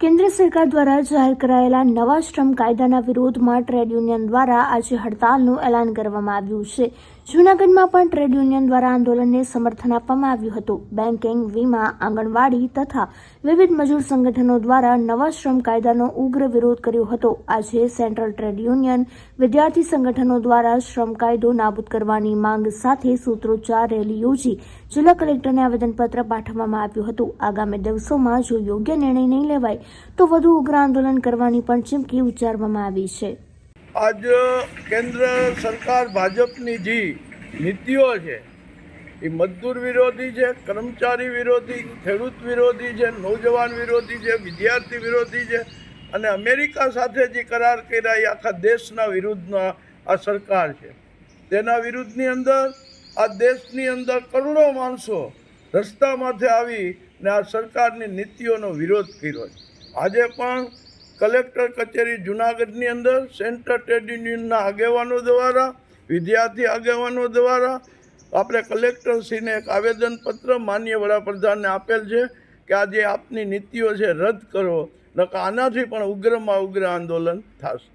કેન્દ્ર સરકાર દ્વારા જાહેર કરાયેલા નવા શ્રમ કાયદાના વિરોધમાં ટ્રેડ યુનિયન દ્વારા આજે હડતાલનું એલાન કરવામાં આવ્યું છે. જૂનાગઢમાં પણ ટ્રેડ યુનિયન દ્વારા આંદોલનને સમર્થન આપવામાં આવ્યું હતું. બેન્કિંગ વીમા, આંગણવાડી તથા વિવિધ મજૂર સંગઠનો દ્વારા નવા શ્રમ કાયદાનો ઉગ્ર વિરોધ કર્યો હતો. આજે સેન્ટ્રલ ટ્રેડ યુનિયન વિદ્યાર્થી સંગઠનો દ્વારા શ્રમ કાયદો નાબૂદ કરવાની માંગ સાથે સૂત્રોચ્ચાર રેલી યોજી જિલ્લા કલેક્ટરને આવેદનપત્ર પાઠવવામાં આવ્યું હતું. આગામી દિવસોમાં જો યોગ્ય નિર્ણય નહીં લેવાય તો વધુ ઉગ્ર આંદોલન કરવાની પણ ચીમકી ઉચ્ચારવામાં આવી છે. આજ કેન્દ્ર સરકાર ભાજપની જે નીતિઓ છે, એ મજદૂર વિરોધી છે, કર્મચારી વિરોધી, ખેડૂત વિરોધી છે, નૌજવાન વિરોધી છે, વિદ્યાર્થી વિરોધી છે અને અમેરિકા સાથે જે કરાર કર્યા એ આખા દેશના વિરુદ્ધના આ સરકાર છે. તેના વિરુદ્ધની અંદર આ દેશની અંદર કરોડો માણસો રસ્તામાંથી આવી ને આ સરકારની નીતિઓનો વિરોધ કર્યો છે. આજે પણ કલેક્ટર કચેરી જુનાગઢની અંદર સેન્ટર ટ્રેડ યુનિયનના આગેવાનો દ્વારા, વિદ્યાર્થી આગેવાનો દ્વારા આપણે કલેક્ટરશ્રીને એક આવેદનપત્ર માન્ય વડાપ્રધાનને આપેલ છે કે આજે આપની નીતિઓ છે રદ કરો. નકા આનાથી પણ ઉગ્રમાં ઉગ્ર આંદોલન થશે.